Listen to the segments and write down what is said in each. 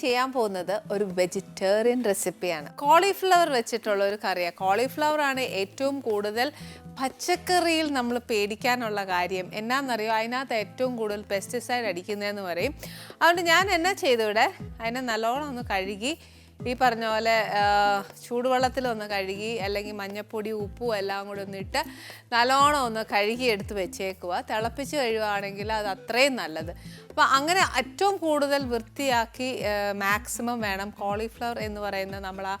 ചെയ്യാൻ പോകുന്നത് ഒരു വെജിറ്റേറിയൻ റെസിപ്പിയാണ്. കോളിഫ്ലവർ വെച്ചിട്ടുള്ള ഒരു കറിയാണ് കോളിഫ്ലവർ ആണ് ഏറ്റവും കൂടുതൽ പച്ചക്കറിയിൽ നമ്മൾ പേടിക്കാനുള്ള കാര്യം. എന്നാന്നറിയോ? അതിനകത്ത് ഏറ്റവും കൂടുതൽ പെസ്റ്റിസൈഡ് അടിക്കുന്നതെന്ന് പറയും. അതുകൊണ്ട് ഞാൻ എന്നാ ചെയ്തു ഇവിടെ? അതിനെ നല്ലോണം ഒന്ന് കഴുകി ഈ പറഞ്ഞ പോലെ ചൂടുവെള്ളത്തിലൊന്ന് കഴുകി അല്ലെങ്കിൽ മഞ്ഞപ്പൊടി ഉപ്പും എല്ലാം കൂടി ഒന്ന് ഇട്ട് നല്ലോണം ഒന്ന് കഴുകി എടുത്ത് വെച്ചേക്കുക തിളപ്പിച്ച് കഴിയുകയാണെങ്കിൽ അത് അത്രയും നല്ലത്. അപ്പോൾ അങ്ങനെ ഏറ്റവും കൂടുതൽ വൃത്തിയാക്കി മാക്സിമം വേണം. കോളിഫ്ലവർ എന്ന് പറയുന്ന നമ്മൾ ആ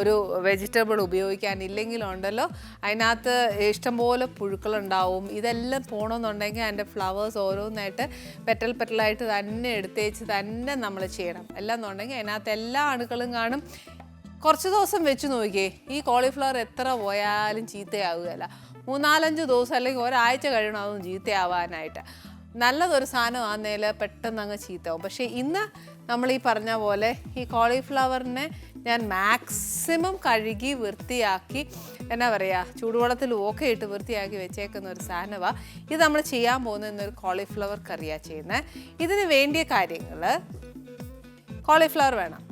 ഒരു വെജിറ്റബിൾ ഉപയോഗിക്കാൻ ഇല്ലെങ്കിലുണ്ടല്ലോ അതിനകത്ത് ഇഷ്ടംപോലെ പുഴുക്കളുണ്ടാവും. ഇതെല്ലാം പോകണമെന്നുണ്ടെങ്കിൽ അതിന്റെ ഫ്ലവേഴ്സ് ഓരോന്നായിട്ട് പെറ്റൽ പെറ്റലായിട്ട് തന്നെ എടുത്തേച്ച് തന്നെ നമ്മൾ ചെയ്യണം. എല്ലാം എന്നുണ്ടെങ്കിൽ അതിനകത്ത് എല്ലാ അണുക്കളും കാണും. കുറച്ച് ദിവസം വെച്ച് നോക്കിയേ ഈ കോളിഫ്ലവർ എത്ര പോയാലും ചീത്തയാവുകയല്ല. മൂന്നാലഞ്ച് ദിവസം അല്ലെങ്കിൽ ഒരാഴ്ച കഴിയണം അതൊന്നും ചീത്തയാവാനായിട്ട്. നല്ലതൊരു സാധനം ആന്നേൽ പെട്ടെന്ന് അങ്ങ് ചീത്തയാവും. പക്ഷേ ഇന്ന് നമ്മൾ ഈ പറഞ്ഞ പോലെ ഈ കോളിഫ്ലവറിനെ ഞാൻ മാക്സിമം കഴുകി വൃത്തിയാക്കി എന്നാ പറയുക ചൂടുവെള്ളത്തിൽ ഓക്കെ ഇട്ട് വൃത്തിയാക്കി വെച്ചേക്കുന്ന ഒരു സാധനമാണ് ഇത് നമ്മൾ ചെയ്യാൻ പോകുന്ന ഇന്നൊരു കോളിഫ്ലവർ കറിയാണ് ചെയ്യുന്നത് ഇതിന് വേണ്ടിയ കാര്യങ്ങൾ കോളിഫ്ലവർ വേണം.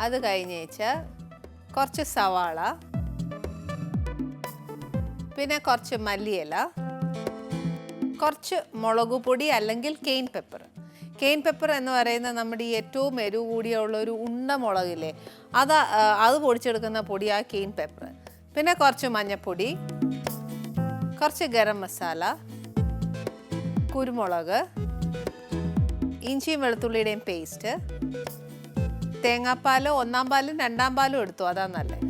അത് കഴിഞ്ഞേച്ച് കുറച്ച് സവാള പിന്നെ കുറച്ച് മല്ലിയില കുറച്ച് മുളക് പൊടി അല്ലെങ്കിൽ കെയിൻ പെപ്പർ കെയിൻ പെപ്പർ എന്ന് പറയുന്ന നമ്മുടെ ഈ ഏറ്റവും എരിവ് കൂടിയുള്ള ഒരു ഉണ്ട മുളകില്ലേ അത് അത് പൊടിച്ചെടുക്കുന്ന പൊടി ആ കെയിൻ പെപ്പർ പിന്നെ കുറച്ച് മഞ്ഞപ്പൊടി കുറച്ച് ഗരം മസാല കുരുമുളക് ഇഞ്ചിയും വെളുത്തുള്ളിയുടെയും പേസ്റ്റ് തേങ്ങാപ്പാലോ ഒന്നാം പാലും രണ്ടാം പാലും എടുത്തു അതാ നല്ലത്.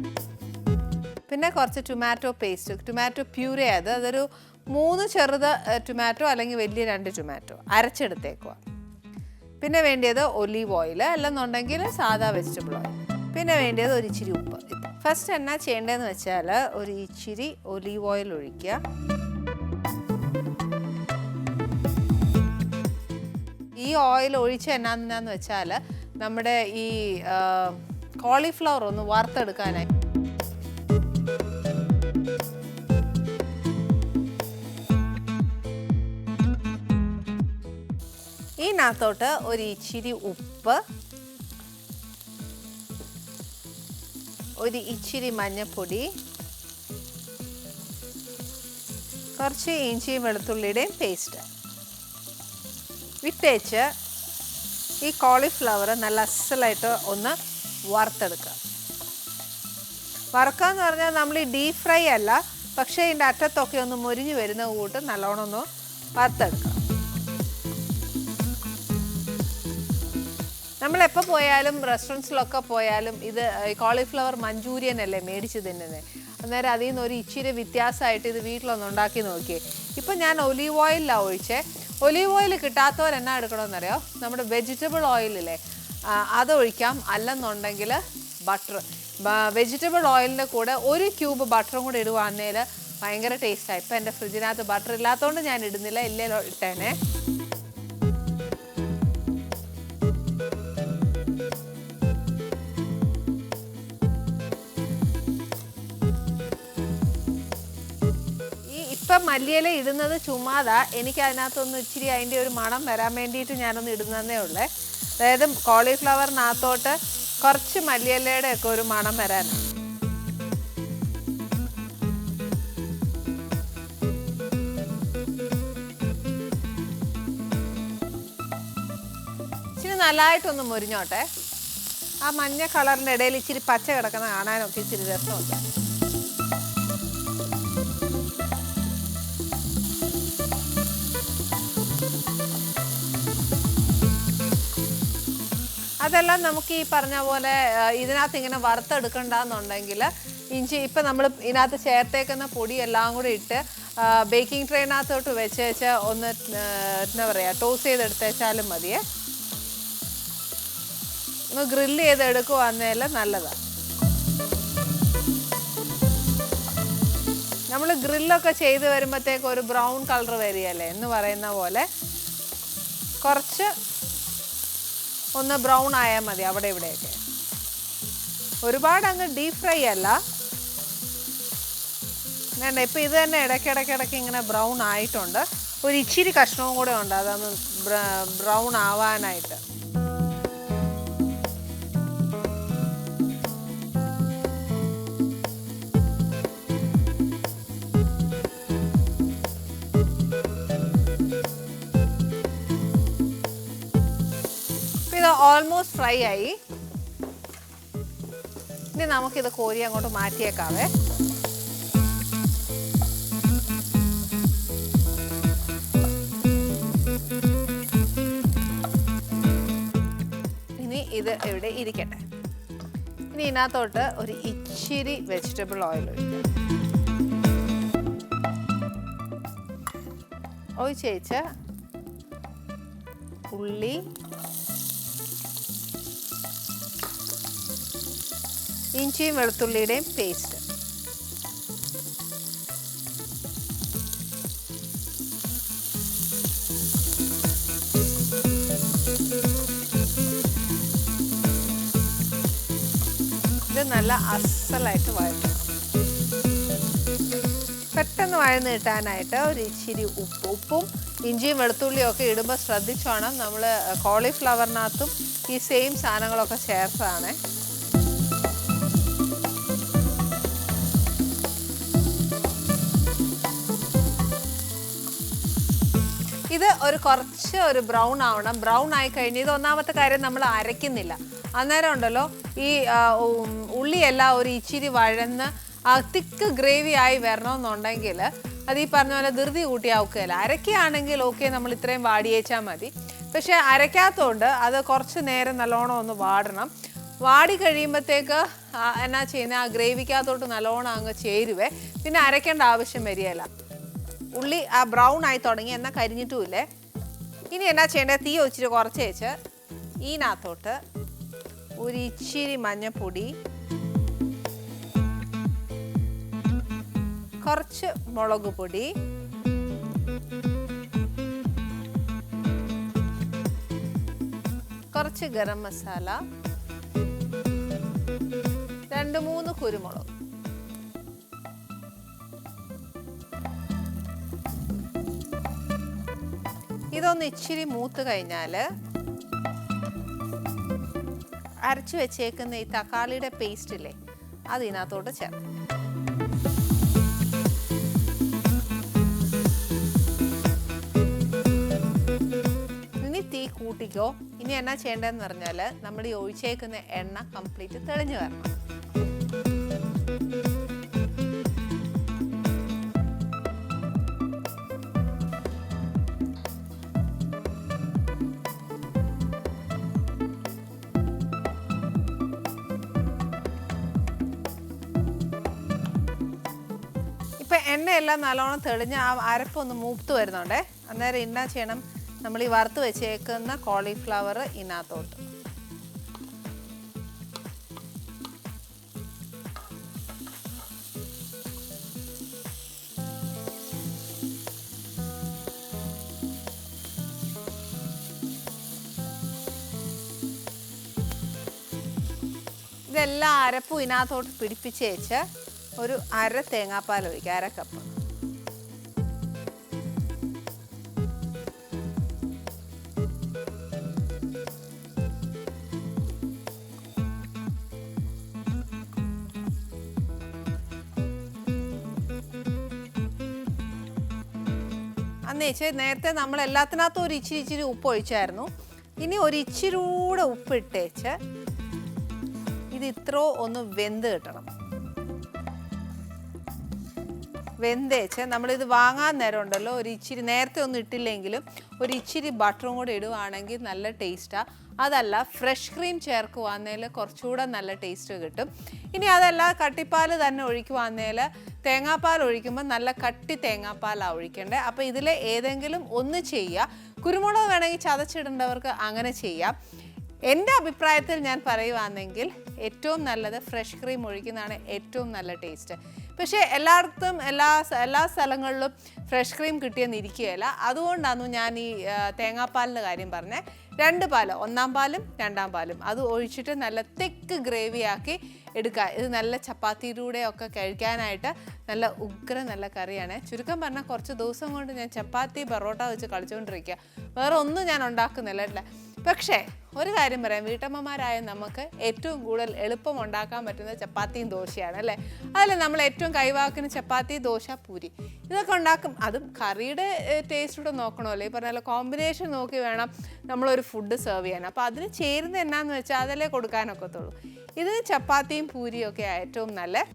പിന്നെ കുറച്ച് ടൊമാറ്റോ പേസ്റ്റ് ടൊമാറ്റോ പ്യൂരേ അത് അതൊരു മൂന്ന് ചെറുത് ടൊമാറ്റോ അല്ലെങ്കിൽ വലിയ രണ്ട് ടൊമാറ്റോ അരച്ചെടുത്തേക്കുക പിന്നെ വേണ്ടിയത് ഒലീവ് ഓയിൽ അല്ലെന്നുണ്ടെങ്കിൽ സാധാ വെജിറ്റബിൾ ഓയിൽ. പിന്നെ വേണ്ടിയത് ഒരു ഇച്ചിരി ഉപ്പ്. ഫസ്റ്റ് എന്നാ ചെയ്യേണ്ടതെന്ന് വെച്ചാൽ ഒരു ഇച്ചിരി ഒലീവ് ഓയിൽ ഒഴിക്കുക. ഈ ഓയിൽ ഒഴിച്ച് എന്നാന്ന് വെച്ചാൽ നമ്മുടെ ഈ കോളിഫ്ലവർ ഒന്ന് വറുത്തെടുക്കാനായി. ഇതിനകത്തോട്ട് ഒരു ഇച്ചിരി ഉപ്പ് ഒരു ഇച്ചിരി മഞ്ഞൾപ്പൊടി കുറച്ച് ഇഞ്ചിയും വെളുത്തുള്ളിയുടെയും പേസ്റ്റ്. വിട്ടേച്ച് ഈ കോളിഫ്ലവർ നല്ല അസലായിട്ട് ഒന്ന് വറുത്തെടുക്കുക. വറുക്കുക എന്ന് പറഞ്ഞാൽ നമ്മൾ ഈ ഡീപ് ഫ്രൈ അല്ല പക്ഷേ ഇതിന്റെ അറ്റത്തൊക്കെ ഒന്ന് മുരിഞ്ഞ് വരുന്ന കൂട്ട് നല്ലോണം ഒന്ന് വറുത്തെടുക്കുക. നമ്മൾ എപ്പോൾ പോയാലും റെസ്റ്റോറന്റ്സിലൊക്കെ പോയാലും ഇത് കോളിഫ്ലവർ മഞ്ചൂരിയൻ അല്ലേ മേടിച്ച് തിന്നുന്നത് അന്നേരം അതിൽ നിന്ന് ഒരു ഇച്ചിരി വ്യത്യാസമായിട്ട് ഇത് വീട്ടിലൊന്ന് ഉണ്ടാക്കി നോക്കിയേ. ഇപ്പം ഞാൻ ഒലീവ് ഓയിലാണ് ഒഴിച്ചേ. ഒലീവ് ഓയിൽ കിട്ടാത്തവർ എന്നാ എടുക്കണമെന്നറിയോ? നമ്മുടെ വെജിറ്റബിൾ ഓയിലില്ലേ അതൊഴിക്കാം അല്ലെന്നുണ്ടെങ്കിൽ ബട്ടർ വെജിറ്റബിൾ ഓയിലിന്റെ കൂടെ ഒരു ക്യൂബ് ബട്ടറും കൂടെ ഇടുവാന്നേൽ ഭയങ്കര ടേസ്റ്റാണ് ഇപ്പം എന്റെ ഫ്രിഡ്ജിനകത്ത് ബട്ടർ ഇല്ലാത്തതുകൊണ്ട് ഞാൻ ഇടുന്നില്ല. ഇല്ലേ ഇട്ടേനെ. ഇപ്പം മല്ലിയില ഇടുന്നത് ചുമ്മാതാ. എനിക്ക് അതിനകത്തൊന്ന് ഇച്ചിരി അതിന്റെ ഒരു മണം വരാൻ വേണ്ടിയിട്ട് ഞാനൊന്ന് ഇടുന്നതേ ഉള്ളേ. അതായത് കോളിഫ്ലവറിനകത്തോട്ട് കുറച്ച് മല്ലിയിലയുടെ ഒക്കെ ഒരു മണം വരാനാണ്. ഇച്ചിരി നല്ലതായിട്ടൊന്ന് മുരിഞ്ഞോട്ടെ. ആ മഞ്ഞ കളറിന്റെ ഇടയിൽ ഇച്ചിരി പച്ച കിടക്കുന്ന കാണാനൊക്കെ ഇച്ചിരി രസമുണ്ട്. അതെല്ലാം നമുക്ക് ഈ പറഞ്ഞ പോലെ ഇതിനകത്ത് ഇങ്ങനെ വറുത്തെടുക്കണ്ടെന്നുണ്ടെങ്കിൽ ഇഞ്ചി ഇപ്പം നമ്മൾ ഇതിനകത്ത് ചേർത്തേക്കുന്ന പൊടി എല്ലാം കൂടി ഇട്ട് ബേക്കിംഗ് ട്രെയിനകത്തോട്ട് വെച്ച് വെച്ച് ഒന്ന് എന്താ പറയുക ടോസ് ചെയ്തെടുത്തേച്ചാലും മതിയേ. ഒന്ന് ഗ്രില്ല് ചെയ്തെടുക്കുവാന്നേൽ നല്ലതാണ് നമ്മൾ ഗ്രില്ലൊക്കെ ചെയ്ത് വരുമ്പോഴത്തേക്ക് ഒരു ബ്രൗൺ കളർ വരികയല്ലേ എന്ന് പറയുന്ന പോലെ കുറച്ച് ഒന്ന് ബ്രൗൺ ആയാൽ മതി അവിടെ ഇവിടെയൊക്കെ. ഒരുപാട് അങ്ങ് ഡീപ് ഫ്രൈ അല്ല. വേണ്ട ഇപ്പം ഇത് തന്നെ ഇടയ്ക്കിടയ്ക്ക് ഇടയ്ക്ക് ഇങ്ങനെ ബ്രൗൺ ആയിട്ടുണ്ട്. ഒരു ഇച്ചിരി കഷ്ണവും കൂടെ ഉണ്ട് അതൊന്ന് ബ്രൗൺ ആവാനായിട്ട്. ഓൾമോസ്റ്റ് ഫ്രൈ ആയി. ഇനി നമുക്കിത് കോരി അങ്ങോട്ട് മാറ്റിയേക്കാവേ. ഇനി ഇത് ഇവിടെ ഇരിക്കട്ടെ. ഇനി ഇതിനകത്തോട്ട് ഒരു ഇച്ചിരി വെജിറ്റബിൾ ഓയിൽ ഒഴിക്കും ഒഴിച്ചേച്ച് ഉള്ളി ഇഞ്ചിയും വെളുത്തുള്ളിയുടെയും പേസ്റ്റ് ഇത് നല്ല അസലായിട്ട് വഴറ്റണം പെട്ടെന്ന് വഴന്ന് കിട്ടാനായിട്ട് ഒരു ഇച്ചിരി ഉപ്പ്. ഉപ്പും ഇഞ്ചിയും വെളുത്തുള്ളിയും ഒക്കെ ഇടുമ്പോൾ ശ്രദ്ധിച്ചോണം നമ്മൾ കോളിഫ്ലവറിനകത്തും ഈ സെയിം സാധനങ്ങളൊക്കെ ചേർത്താണ് ഇത് ഒരു കുറച്ച് ഒരു ബ്രൗൺ ആവണം. ബ്രൗൺ ആയി കഴിഞ്ഞ് ഇത് ഒന്നാമത്തെ കാര്യം നമ്മൾ അരയ്ക്കുന്നില്ല. അന്നേരം ഉണ്ടല്ലോ ഈ ഉള്ളിയെല്ലാം ഒരു ഇച്ചിരി വഴന്ന് തിക്ക് ഗ്രേവി ആയി വരണമെന്നുണ്ടെങ്കിൽ അത് ഈ പറഞ്ഞ പോലെ ധൃതി കൂട്ടി ആവുകയില്ല അരയ്ക്കുകയാണെങ്കിൽ ഓക്കെ നമ്മൾ ഇത്രയും വാടിയേച്ചാൽ മതി. പക്ഷെ അരയ്ക്കാത്തതുകൊണ്ട് അത് കുറച്ച് നേരം നല്ലോണം ഒന്ന് വാടണം. വാടി കഴിയുമ്പോഴത്തേക്ക് എന്നാ ചെയ്യുന്നത് ആ ഗ്രേവിക്കകത്തോട്ട് നല്ലോണം അങ്ങ് ചേരുവേ. പിന്നെ അരയ്ക്കേണ്ട ആവശ്യം വരികയില്ല. ഉള്ളി ആ ബ്രൗൺ ആയി തുടങ്ങി. എന്നാൽ കരിഞ്ഞിട്ടുമില്ലേ? ഇനി എന്നാ ചെയ്യേണ്ടത് തീ ഒച്ചിരി കുറച്ച് വെച്ച് ഇതിനകത്തോട്ട് ഒരു ഇച്ചിരി മഞ്ഞപ്പൊടി കുറച്ച് മുളക് പൊടി കുറച്ച് ഗരം മസാല രണ്ട് മൂന്ന് കുരുമുളക്. ഇതൊന്ന് ഇച്ചിരി മൂത്ത് കഴിഞ്ഞാൽ അരച്ചു വെച്ചേക്കുന്ന ഈ തക്കാളിയുടെ പേസ്റ്റ് ഇല്ലേ അത് ഇതിനകത്തോട്ട് ചേർക്കും. കൂട്ടിക്കോ. ഇനി എന്നാ ചെയ്യേണ്ടതെന്ന് പറഞ്ഞാൽ നമ്മൾ ഒഴിച്ചേക്കുന്ന എണ്ണ കംപ്ലീറ്റ് തെളിഞ്ഞു വരണം. എണ്ണയെല്ലാം നല്ലോണം തെളിഞ്ഞ് ആ അരപ്പൊന്ന് മൂത്ത് വരുന്നുണ്ടേ. അന്നേരം എന്നാ ചെയ്യണം നമ്മൾ ഈ വറുത്ത് വെച്ചേക്കുന്ന കോളിഫ്ലവർ ഇതിനകത്തോട്ട്. ഇതെല്ലാം അരപ്പും ഇതിനകത്തോട്ട് പിടിപ്പിച്ച് വെച്ച് ഒരു അര തേങ്ങാപ്പാൽ ഒഴിക്കുക അര കപ്പ് അന്നേച്ച് നേരത്തെ നമ്മൾ എല്ലാത്തിനകത്തും ഒരു ഇച്ചിരി ഇച്ചിരി ഉപ്പ് ഒഴിച്ചായിരുന്നു. ഇനി ഒരു ഇച്ചിരി കൂടെ ഉപ്പ് ഇട്ടേച്ച് ഇത് ഇത്രോ ഒന്ന് വെന്ത് കിട്ടണം. വെന്തേച്ച് നമ്മളിത് വാങ്ങാൻ നേരം ഉണ്ടല്ലോ ഒരു ഇച്ചിരി നേരത്തെ ഒന്നും ഇട്ടില്ലെങ്കിലും ഒരു ഇച്ചിരി ബട്ടറും കൂടെ ഇടുവാണെങ്കിൽ നല്ല ടേസ്റ്റാണ് അതല്ല ഫ്രഷ് ക്രീം ചേർക്കുവാന്നേൽ കുറച്ചുകൂടെ നല്ല ടേസ്റ്റ് കിട്ടും. ഇനി അതല്ല കട്ടിപ്പാൽ തന്നെ ഒഴിക്കുവാന്നേൽ തേങ്ങാപ്പാൽ ഒഴിക്കുമ്പോൾ നല്ല കട്ടി തേങ്ങാപ്പാലാണ് ഒഴിക്കേണ്ടത് അപ്പോൾ ഇതിൽ ഏതെങ്കിലും ഒന്ന് ചെയ്യുക കുരുമുളക് വേണമെങ്കിൽ ചതച്ചിടേണ്ടവർക്ക് അങ്ങനെ ചെയ്യാം. എന്റെ അഭിപ്രായത്തിൽ ഞാൻ പറയുവാണെങ്കിൽ ഏറ്റവും നല്ലത് ഫ്രഷ് ക്രീം ഒഴിക്കുന്നതാണ് ഏറ്റവും നല്ല ടേസ്റ്റ്. പക്ഷേ എല്ലായിടത്തും എല്ലാ എല്ലാ സ്ഥലങ്ങളിലും ഫ്രഷ് ക്രീം കിട്ടിയെന്ന് ഇരിക്കുകയില്ല അതുകൊണ്ടാണ് ഞാൻ ഈ തേങ്ങാപ്പാലിന്റെ കാര്യം പറഞ്ഞത്. രണ്ട് പാൽ ഒന്നാം പാലും രണ്ടാം പാലും. അത് ഒഴിച്ചിട്ട് നല്ല തെക്ക് ഗ്രേവിയാക്കി എടുക്കുക. ഇത് നല്ല ചപ്പാത്തിയിലൂടെ ഒക്കെ കഴിക്കാനായിട്ട് നല്ല ഉഗ്ര നല്ല കറിയാണ്. ചുരുക്കം പറഞ്ഞാൽ കുറച്ച് ദിവസം കൊണ്ട് ഞാൻ ചപ്പാത്തി പൊറോട്ട വെച്ച് കളിച്ചുകൊണ്ടിരിക്കുക വേറെ ഒന്നും ഞാൻ ഉണ്ടാക്കുന്നില്ല അല്ലേ? പക്ഷേ ഒരു കാര്യം പറയാം. വീട്ടമ്മമാരായ നമുക്ക് ഏറ്റവും കൂടുതൽ എളുപ്പം ഉണ്ടാക്കാൻ പറ്റുന്ന ചപ്പാത്തിയും ദോശയാണ് അല്ലേ? അതല്ലേ നമ്മൾ ഏറ്റവും കൈവാക്കുന്ന ചപ്പാത്തി ദോശ പൂരി. ഇതൊക്കെ ഉണ്ടാക്കും. അതും കറിയുടെ ടേസ്റ്റ് കൂടെ നോക്കണമല്ലോ. ഈ പറഞ്ഞ കോമ്പിനേഷൻ നോക്കി വേണം നമ്മളൊരു ഫുഡ് സെർവ് ചെയ്യാൻ. അപ്പോൾ അതിന് ചേരുന്ന എന്നാന്ന് വെച്ചാൽ അതല്ലേ കൊടുക്കാനൊക്കത്തുള്ളൂ. ഇത് ചപ്പാത്തിയും പൂരിയും ഒക്കെ ഏറ്റവും നല്ല